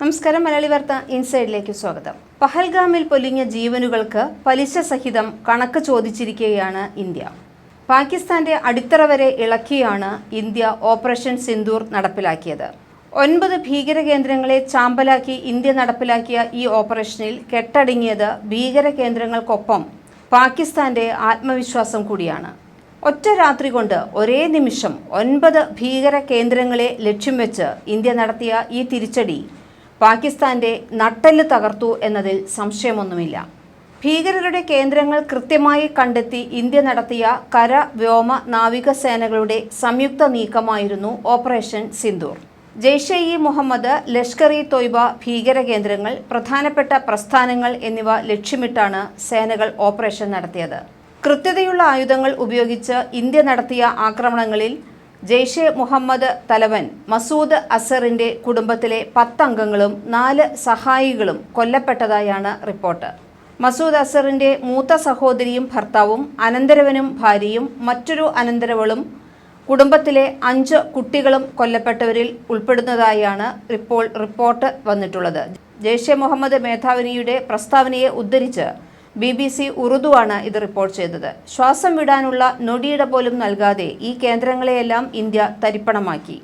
നമസ്കാരം മലയാളി വാർത്ത ഇൻസൈഡിലേക്ക് സ്വാഗതം. പഹൽഗാമിൽ പൊലിഞ്ഞ ജീവനുകൾക്ക് പലിശ സഹിതം കണക്ക് ചോദിച്ചിരിക്കുകയാണ് ഇന്ത്യ. പാകിസ്ഥാന്റെ അടിത്തറ വരെ ഇളക്കിയാണ് ഇന്ത്യ ഓപ്പറേഷൻ സിന്ദൂർ നടപ്പിലാക്കിയത്. ഒൻപത് ഭീകര കേന്ദ്രങ്ങളെ ചാമ്പലാക്കി ഇന്ത്യ നടപ്പിലാക്കിയ ഈ ഓപ്പറേഷനിൽ കെട്ടടങ്ങിയത് ഭീകര കേന്ദ്രങ്ങൾക്കൊപ്പം പാകിസ്ഥാന്റെ ആത്മവിശ്വാസം കൂടിയാണ്. ഒറ്റ രാത്രി കൊണ്ട് ഒരേ നിമിഷം ഒൻപത് ഭീകര കേന്ദ്രങ്ങളെ ലക്ഷ്യം വെച്ച് ഇന്ത്യ നടത്തിയ ഈ തിരിച്ചടി പാകിസ്ഥാന്റെ നട്ടെല്ല് തകർത്തു എന്നതിൽ സംശയമൊന്നുമില്ല. ഭീകരരുടെ കേന്ദ്രങ്ങൾ കൃത്യമായി കണ്ടെത്തി ഇന്ത്യ നടത്തിയ കര വ്യോമ നാവിക സേനകളുടെ സംയുക്ത നീക്കമായിരുന്നു ഓപ്പറേഷൻ സിന്ദൂർ. ജെയ്ഷെ ഇ മുഹമ്മദ് ലഷ്കർ ഇ തൊയ്ബ ഭീകര കേന്ദ്രങ്ങൾ പ്രധാനപ്പെട്ട പ്രസ്ഥാനങ്ങൾ എന്നിവ ലക്ഷ്യമിട്ടാണ് സേനകൾ ഓപ്പറേഷൻ നടത്തിയത്. കൃത്യതയുള്ള ആയുധങ്ങൾ ഉപയോഗിച്ച് ഇന്ത്യ നടത്തിയ ആക്രമണങ്ങളിൽ ജെയ്ഷെ മുഹമ്മദ് തലവൻ മസൂദ് അസറിന്റെ കുടുംബത്തിലെ പത്തംഗങ്ങളും നാല് സഹായികളും കൊല്ലപ്പെട്ടതായാണ് റിപ്പോർട്ട്. മസൂദ് അസറിന്റെ മൂത്ത സഹോദരിയും ഭർത്താവും അനന്തരവനും ഭാര്യയും മറ്റൊരു അനന്തരവളും കുടുംബത്തിലെ അഞ്ച് കുട്ടികളും കൊല്ലപ്പെട്ടവരിൽ ഉൾപ്പെടുന്നതായാണ് ഇപ്പോൾ റിപ്പോർട്ട് വന്നിട്ടുള്ളത്. ജെയ്ഷെ മുഹമ്മദ് മേധാവിനിയുടെ പ്രസ്താവനയെ ഉദ്ധരിച്ച് ബി ബി സി ഉറുദുവാണ് ഇത് റിപ്പോർട്ട് ചെയ്തത്. ശ്വാസം വിടാനുള്ള നൊടിയിട പോലും നൽകാതെ ഈ കേന്ദ്രങ്ങളെയെല്ലാം ഇന്ത്യ തരിപ്പണമാക്കി.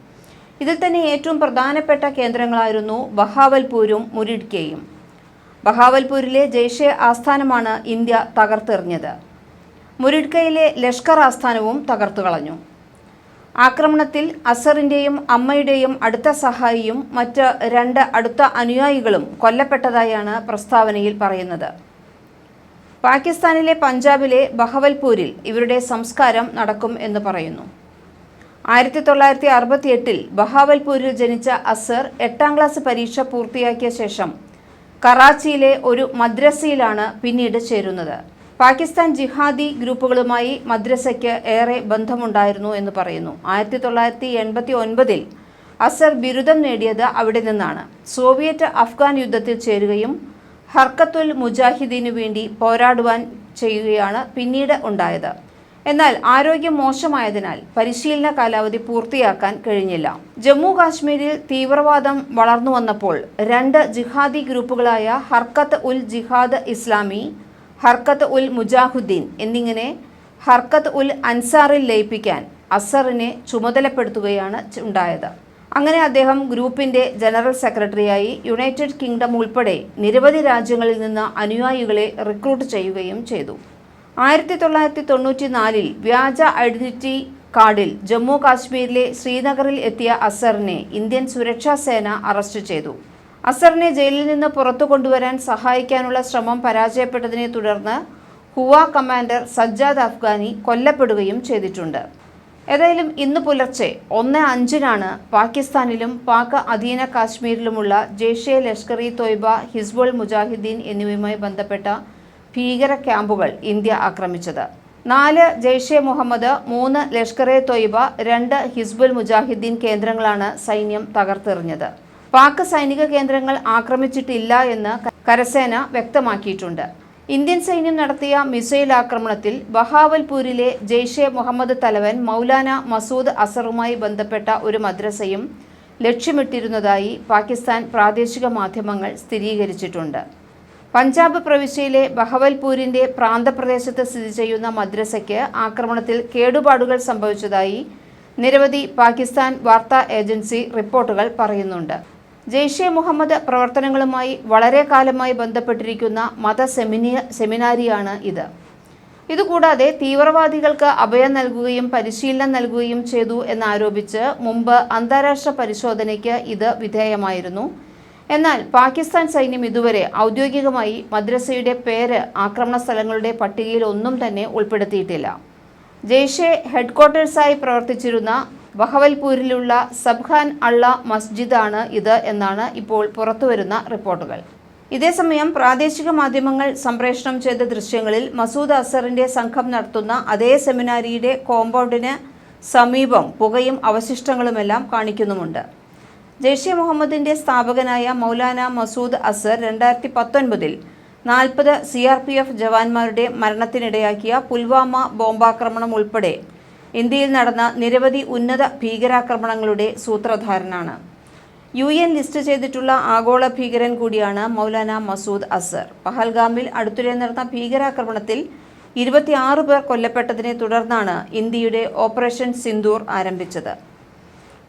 ഇതിൽ തന്നെ ഏറ്റവും പ്രധാനപ്പെട്ട കേന്ദ്രങ്ങളായിരുന്നു ബഹാവൽപൂരും മുരിഡ്കയും. ബഹാവൽപൂരിലെ ജെയ്ഷെ ആസ്ഥാനമാണ് ഇന്ത്യ തകർത്തെറിഞ്ഞത്. മുരിഡ്കയിലെ ലഷ്കർ ആസ്ഥാനവും തകർത്തു കളഞ്ഞു. ആക്രമണത്തിൽ അസറിന്റെയും അമ്മയുടെയും അടുത്ത സഹായിയും മറ്റ് രണ്ട് അടുത്ത അനുയായികളും കൊല്ലപ്പെട്ടതായാണ് പ്രസ്താവനയിൽ പറയുന്നത്. പാകിസ്ഥാനിലെ പഞ്ചാബിലെ ബഹവൽപൂരിൽ ഇവരുടെ സംസ്കാരം നടക്കും എന്ന് പറയുന്നു. ആയിരത്തി തൊള്ളായിരത്തി അറുപത്തി എട്ടിൽ ബഹാവൽപൂരിൽ ജനിച്ച അസർ എട്ടാം ക്ലാസ് പരീക്ഷ പൂർത്തിയാക്കിയ ശേഷം കറാച്ചിയിലെ ഒരു മദ്രസയിലാണ് പിന്നീട് ചേരുന്നത്. പാകിസ്ഥാൻ ജിഹാദി ഗ്രൂപ്പുകളുമായി മദ്രസയ്ക്ക് ഏറെ ബന്ധമുണ്ടായിരുന്നു എന്ന് പറയുന്നു. ആയിരത്തി തൊള്ളായിരത്തി എൺപത്തി ഒൻപതിൽ അസർ ബിരുദം നേടിയത് അവിടെ നിന്നാണ്. സോവിയറ്റ് അഫ്ഗാൻ യുദ്ധത്തിൽ ചേരുകയും ഹർക്കത്തുൽ മുജാഹിദീനു വേണ്ടി പോരാടുവാൻ ചെയ്യുകയാണ് പിന്നീട് ഉണ്ടായത്. എന്നാൽ ആരോഗ്യം മോശമായതിനാൽ പരിശീലന കാലാവധി പൂർത്തിയാക്കാൻ കഴിഞ്ഞില്ല. ജമ്മു കാശ്മീരിൽ തീവ്രവാദം വളർന്നു വന്നപ്പോൾ രണ്ട് ജിഹാദി ഗ്രൂപ്പുകളായ ഹർക്കത്ത് ഉൽ ജിഹാദ് ഇസ്ലാമി ഹർക്കത്ത് ഉൽ മുജാഹുദ്ദീൻ എന്നിങ്ങനെ ഹർക്കത്ത് ഉൽ അൻസാറിൽ ലയിപ്പിക്കാൻ അസറിനെ ചുമതലപ്പെടുത്തുകയാണ് ഉണ്ടായത്. അങ്ങനെ അദ്ദേഹം ഗ്രൂപ്പിന്റെ ജനറൽ സെക്രട്ടറിയായി യുണൈറ്റഡ് കിങ്ഡം ഉൾപ്പെടെ നിരവധി രാജ്യങ്ങളിൽ നിന്ന് അനുയായികളെ റിക്രൂട്ട് ചെയ്യുകയും ചെയ്തു. ആയിരത്തി തൊള്ളായിരത്തി തൊണ്ണൂറ്റി നാലിൽ വ്യാജ ഐഡന്റിറ്റി കാർഡിൽ ജമ്മു കാശ്മീരിലെ ശ്രീനഗറിൽ എത്തിയ അസറിനെ ഇന്ത്യൻ സുരക്ഷാ സേന അറസ്റ്റ് ചെയ്തു. അസറിനെ ജയിലിൽ നിന്ന് പുറത്തു കൊണ്ടുവരാൻ സഹായിക്കാനുള്ള ശ്രമം പരാജയപ്പെട്ടതിനെ തുടർന്ന് ഹുവ കമാൻഡർ സജ്ജാദ് അഫ്ഗാനി കൊല്ലപ്പെടുകയും ചെയ്തിട്ടുണ്ട്. ഏതായാലും ഇന്ന് പുലർച്ചെ ഒന്ന് അഞ്ചിനാണ് പാകിസ്ഥാനിലും പാക് അധീന കാശ്മീരിലുമുള്ള ജെയ്ഷെ ലഷ്കർ ഇ തോയ്ബ ഹിസ്ബുൾ മുജാഹിദ്ദീൻ എന്നിവയുമായി ബന്ധപ്പെട്ട ഭീകര ക്യാമ്പുകൾ ഇന്ത്യ ആക്രമിച്ചത്. നാല് ജെയ്ഷെ മുഹമ്മദ് മൂന്ന് ലഷ്കർ എ തൊയ്ബ രണ്ട് ഹിസ്ബുൽ മുജാഹിദ്ദീൻ കേന്ദ്രങ്ങളാണ് സൈന്യം തകർത്തെറിഞ്ഞത്. പാക് സൈനിക കേന്ദ്രങ്ങൾ ആക്രമിച്ചിട്ടില്ല എന്ന് കരസേന വ്യക്തമാക്കിയിട്ടുണ്ട്. ഇന്ത്യൻ സൈന്യം നടത്തിയ മിസൈൽ ആക്രമണത്തിൽ ബഹാവൽപൂരിലെ ജെയ്ഷെ മുഹമ്മദ് തലവൻ മൗലാന മസൂദ് അസറുമായി ബന്ധപ്പെട്ട ഒരു മദ്രസയും ലക്ഷ്യമിട്ടിരുന്നതായി പാകിസ്ഥാൻ പ്രാദേശിക മാധ്യമങ്ങൾ സ്ഥിരീകരിച്ചിട്ടുണ്ട്. പഞ്ചാബ് പ്രവിശ്യയിലെ ബഹവൽപൂരിന്റെ പ്രാന്തപ്രദേശത്ത് സ്ഥിതി ചെയ്യുന്ന മദ്രസയ്ക്ക് ആക്രമണത്തിൽ കേടുപാടുകൾ സംഭവിച്ചതായി നിരവധി പാകിസ്ഥാൻ വാർത്താ ഏജൻസി റിപ്പോർട്ടുകൾ പറയുന്നുണ്ട്. ജെയ്ഷെ മുഹമ്മദ് പ്രവർത്തനങ്ങളുമായി വളരെ കാലമായി ബന്ധപ്പെട്ടിരിക്കുന്ന മത സെമിനിയ സെമിനാരിയാണ് ഇത്. ഇതുകൂടാതെ തീവ്രവാദികൾക്ക് അഭയം നൽകുകയും പരിശീലനം നൽകുകയും ചെയ്തു എന്നാരോപിച്ച് മുമ്പ് അന്താരാഷ്ട്ര പരിശോധനയ്ക്ക് ഇത് വിധേയമായിരുന്നു. എന്നാൽ പാകിസ്ഥാൻ സൈന്യം ഇതുവരെ ഔദ്യോഗികമായി മദ്രസയുടെ പേര് ആക്രമണ സ്ഥലങ്ങളുടെ പട്ടികയിൽ ഒന്നും തന്നെ ഉൾപ്പെടുത്തിയിട്ടില്ല. ജെയ്ഷെ ഹെഡ്ക്വാർട്ടേഴ്സായി പ്രവർത്തിച്ചിരുന്ന ബഹവൽപൂരിലുള്ള സബ്ഖാൻ അള്ള മസ്ജിദാണ് ഇത് എന്നാണ് ഇപ്പോൾ പുറത്തുവരുന്ന റിപ്പോർട്ടുകൾ. ഇതേസമയം പ്രാദേശിക മാധ്യമങ്ങൾ സംപ്രേഷണം ചെയ്ത ദൃശ്യങ്ങളിൽ മസൂദ് അസറിന്റെ സംഘം നടത്തുന്ന അതേ സെമിനാരിയുടെ കോമ്പൗണ്ടിന് സമീപം പുകയും അവശിഷ്ടങ്ങളുമെല്ലാം കാണിക്കുന്നുമുണ്ട്. ജെയ്ഷെ മുഹമ്മദിന്റെ സ്ഥാപകനായ മൗലാന മസൂദ് അസർ രണ്ടായിരത്തി പത്തൊൻപതിൽ നാൽപ്പത് സി ആർ പി എഫ് ജവാന്മാരുടെ മരണത്തിനിടയാക്കിയ പുൽവാമ ബോംബാക്രമണം ഉൾപ്പെടെ ഇന്ത്യയിൽ നടന്ന നിരവധി ഉന്നത ഭീകരാക്രമണങ്ങളുടെ സൂത്രധാരനാണ്. യു എൻ ലിസ്റ്റ് ചെയ്തിട്ടുള്ള ആഗോള ഭീകരൻ കൂടിയാണ് മൗലാന മസൂദ് അസർ. പഹൽഗാമിൽ അടുത്തിടെ നടന്ന ഭീകരാക്രമണത്തിൽ ഇരുപത്തിയാറ് പേർ കൊല്ലപ്പെട്ടതിനെ തുടർന്നാണ് ഇന്ത്യയുടെ ഓപ്പറേഷൻ സിന്ദൂർ ആരംഭിച്ചത്.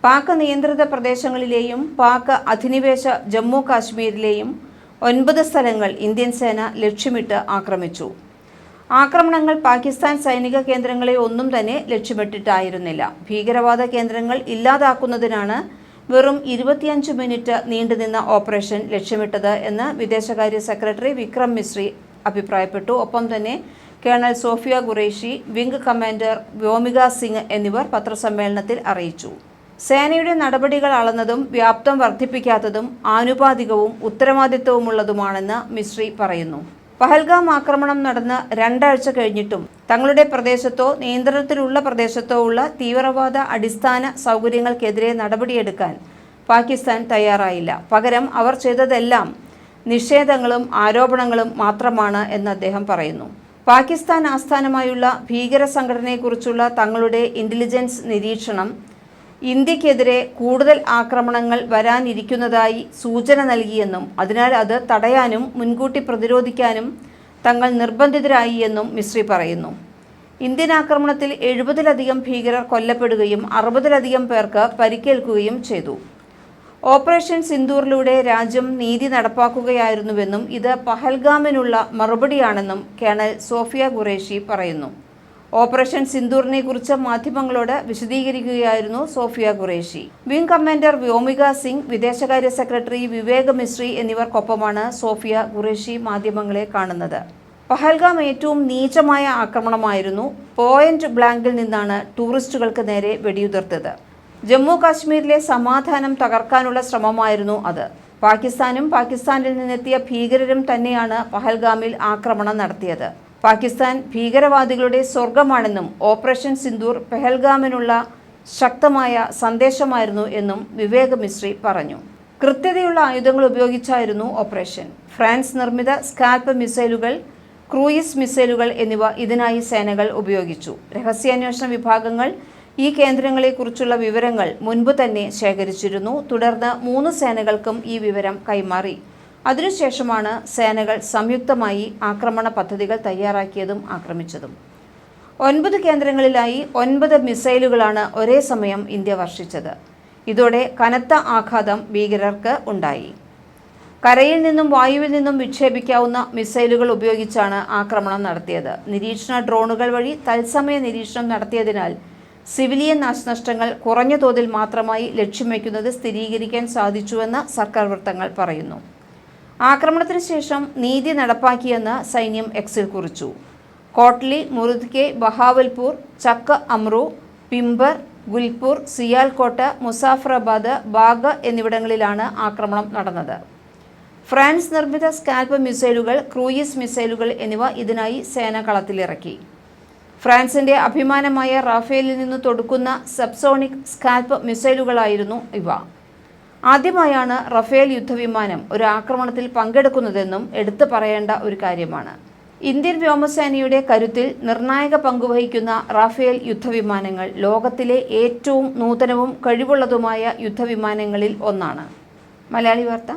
പാക് നിയന്ത്രിത പ്രദേശങ്ങളിലെയും പാക് അധിനിവേശ ജമ്മു കാശ്മീരിലെയും ഒൻപത് സ്ഥലങ്ങൾ ഇന്ത്യൻ സേന ലക്ഷ്യമിട്ട് ആക്രമിച്ചു. ആക്രമണങ്ങൾ പാകിസ്ഥാൻ സൈനിക കേന്ദ്രങ്ങളെ ഒന്നും തന്നെ ലക്ഷ്യമിട്ടിട്ടായിരുന്നില്ല. ഭീകരവാദ കേന്ദ്രങ്ങൾ ഇല്ലാതാക്കുന്നതിനാണ് വെറും ഇരുപത്തിയഞ്ച് മിനിറ്റ് നീണ്ടുനിന്ന ഓപ്പറേഷൻ ലക്ഷ്യമിട്ടത് എന്ന് വിദേശകാര്യ സെക്രട്ടറി വിക്രം മിശ്രി അഭിപ്രായപ്പെട്ടു. ഒപ്പം തന്നെ colonel Sofiya Qureshi wing commander Vyomika Singh എന്നിവർ പത്രസമ്മേളനത്തിൽ അറിയിച്ചു. സേനയുടെ നടപടികൾ അളന്നതും വ്യാപ്തം വർദ്ധിപ്പിക്കാത്തതും ആനുപാതികവും ഉത്തരവാദിത്വവുമുള്ളതുമാണെന്ന് മിശ്രി പറയുന്നു. പഹൽഗാം ആക്രമണം നടന്ന് രണ്ടാഴ്ച കഴിഞ്ഞിട്ടും തങ്ങളുടെ പ്രദേശത്തോ നിയന്ത്രണത്തിലുള്ള പ്രദേശത്തോ ഉള്ള തീവ്രവാദ അടിസ്ഥാന സൗകര്യങ്ങൾക്കെതിരെ നടപടിയെടുക്കാൻ പാകിസ്ഥാൻ തയ്യാറായില്ല. പകരം അവർ ചെയ്തതെല്ലാം നിഷേധങ്ങളും ആരോപണങ്ങളും മാത്രമാണ് എന്ന് അദ്ദേഹം പറയുന്നു. പാകിസ്ഥാൻ ആസ്ഥാനമായുള്ള ഭീകര സംഘടനയെക്കുറിച്ചുള്ള തങ്ങളുടെ ഇന്റലിജൻസ് നിരീക്ഷണം ഇന്ത്യക്കെതിരെ കൂടുതൽ ആക്രമണങ്ങൾ വരാനിരിക്കുന്നതായി സൂചന നൽകിയെന്നും അതിനാൽ അത് തടയാനും മുൻകൂട്ടി പ്രതിരോധിക്കാനും തങ്ങൾ നിർബന്ധിതരായി എന്നും മിശ്രി പറയുന്നു. ഇന്ത്യൻ ആക്രമണത്തിൽ എഴുപതിലധികം ഭീകരർ കൊല്ലപ്പെടുകയും അറുപതിലധികം പേർക്ക് പരിക്കേൽക്കുകയും ചെയ്തു. ഓപ്പറേഷൻ സിന്ദൂറിലൂടെ രാജ്യം നീതി നടപ്പാക്കുകയായിരുന്നുവെന്നും ഇത് പഹൽഗാമിനുള്ള മറുപടിയാണെന്നും കേണൽ സോഫിയ ഖുറേഷി പറയുന്നു. ഓപ്പറേഷൻ സിന്ദൂറിനെ കുറിച്ച് മാധ്യമങ്ങളോട് വിശദീകരിക്കുകയായിരുന്നു സോഫിയ ഖുറേഷി. വിംഗ് കമാൻഡർ വ്യോമിക സിംഗ് വിദേശകാര്യ സെക്രട്ടറി വിവേക് മിശ്രി എന്നിവർക്കൊപ്പമാണ് സോഫിയ ഖുറേഷി മാധ്യമങ്ങളെ കാണുന്നത്. പഹൽഗാം ഏറ്റവും നീചമായ ആക്രമണമായിരുന്നു പോയിന്റ് ബ്ലാങ്കിൽ നിന്നാണ് ടൂറിസ്റ്റുകൾക്ക് നേരെ വെടിയുതിർത്തത്. ജമ്മു കാശ്മീരിലെ സമാധാനം തകർക്കാനുള്ള ശ്രമമായിരുന്നു അത്. പാകിസ്ഥാനും പാകിസ്ഥാനിൽ നിന്നെത്തിയ ഭീകരരും തന്നെയാണ് പഹൽഗാമിൽ ആക്രമണം നടത്തിയത്. പാകിസ്ഥാൻ ഭീകരവാദികളുടെ സ്വർഗമാണെന്നും ഓപ്പറേഷൻ സിന്ദൂർ പെഹൽഗാമിനുള്ള ശക്തമായ സന്ദേശമായിരുന്നു എന്നും വിവേക് മിശ്രി പറഞ്ഞു. കൃത്യതയുള്ള ആയുധങ്ങൾ ഉപയോഗിച്ചായിരുന്നു ഓപ്പറേഷൻ. ഫ്രാൻസ് നിർമ്മിത സ്കാൽപ്പ് മിസൈലുകൾ ക്രൂയിസ് മിസൈലുകൾ എന്നിവ ഇതിനായി സേനകൾ ഉപയോഗിച്ചു. രഹസ്യാന്വേഷണ വിഭാഗങ്ങൾ ഈ കേന്ദ്രങ്ങളെക്കുറിച്ചുള്ള വിവരങ്ങൾ മുൻപ് തന്നെ ശേഖരിച്ചിരുന്നു. തുടർന്ന് മൂന്ന് സേനകൾക്കും ഈ വിവരം കൈമാറി. അതിനുശേഷമാണ് സേനകൾ സംയുക്തമായി ആക്രമണ പദ്ധതികൾ തയ്യാറാക്കിയതും ആക്രമിച്ചതും. ഒൻപത് കേന്ദ്രങ്ങളിലായി ഒൻപത് മിസൈലുകളാണ് ഒരേ സമയം ഇന്ത്യ വർഷിച്ചത്. ഇതോടെ കനത്ത ആഘാതം ഭീകരർക്ക് ഉണ്ടായി. കരയിൽ നിന്നും വായുവിൽ നിന്നും വിക്ഷേപിക്കാവുന്ന മിസൈലുകൾ ഉപയോഗിച്ചാണ് ആക്രമണം നടത്തിയത്. നിരീക്ഷണ ഡ്രോണുകൾ വഴി തത്സമയ നിരീക്ഷണം നടത്തിയതിനാൽ സിവിലിയൻ നാശനഷ്ടങ്ങൾ കുറഞ്ഞ തോതിൽ മാത്രമായി ലക്ഷ്യം വയ്ക്കുന്നത് സ്ഥിരീകരിക്കാൻ സാധിച്ചുവെന്ന് സർക്കാർ വൃത്തങ്ങൾ പറയുന്നു. ആക്രമണത്തിന് ശേഷം നീതി നടപ്പാക്കിയെന്ന് സൈന്യം എക്സിൽ കുറിച്ചു. കോട്ട്ലി മുറുദ്കെ ബഹാവൽപൂർ ചക്ക അമ്രു പിംബർ ഗുൽപൂർ സിയാൽകോട്ട് മുസാഫറബാദ് ബാഗ് എന്നിവിടങ്ങളിലാണ് ആക്രമണം നടന്നത്. ഫ്രാൻസ് നിർമ്മിത സ്കാൽപ്പ് മിസൈലുകൾ ക്രൂയിസ് മിസൈലുകൾ എന്നിവ ഇതിനായി സേന കളത്തിലിറക്കി. ഫ്രാൻസിന്റെ അഭിമാനമായ റാഫേലിൽ നിന്ന് തൊടുക്കുന്ന സബ്സോണിക് സ്കാൽപ്പ് മിസൈലുകളായിരുന്നു ഇവ. ആദ്യമായാണ് റഫേൽ യുദ്ധവിമാനം ഒരു ആക്രമണത്തിൽ പങ്കെടുക്കുന്നതെന്നും എടുത്തു പറയേണ്ട ഒരു കാര്യമാണ്. ഇന്ത്യൻ വ്യോമസേനയുടെ കരുത്തിൽ നിർണായക പങ്കുവഹിക്കുന്ന റാഫേൽ യുദ്ധവിമാനങ്ങൾ ലോകത്തിലെ ഏറ്റവും നൂതനവും കഴിവുള്ളതുമായ യുദ്ധവിമാനങ്ങളിൽ ഒന്നാണ്. മലയാളി വാർത്ത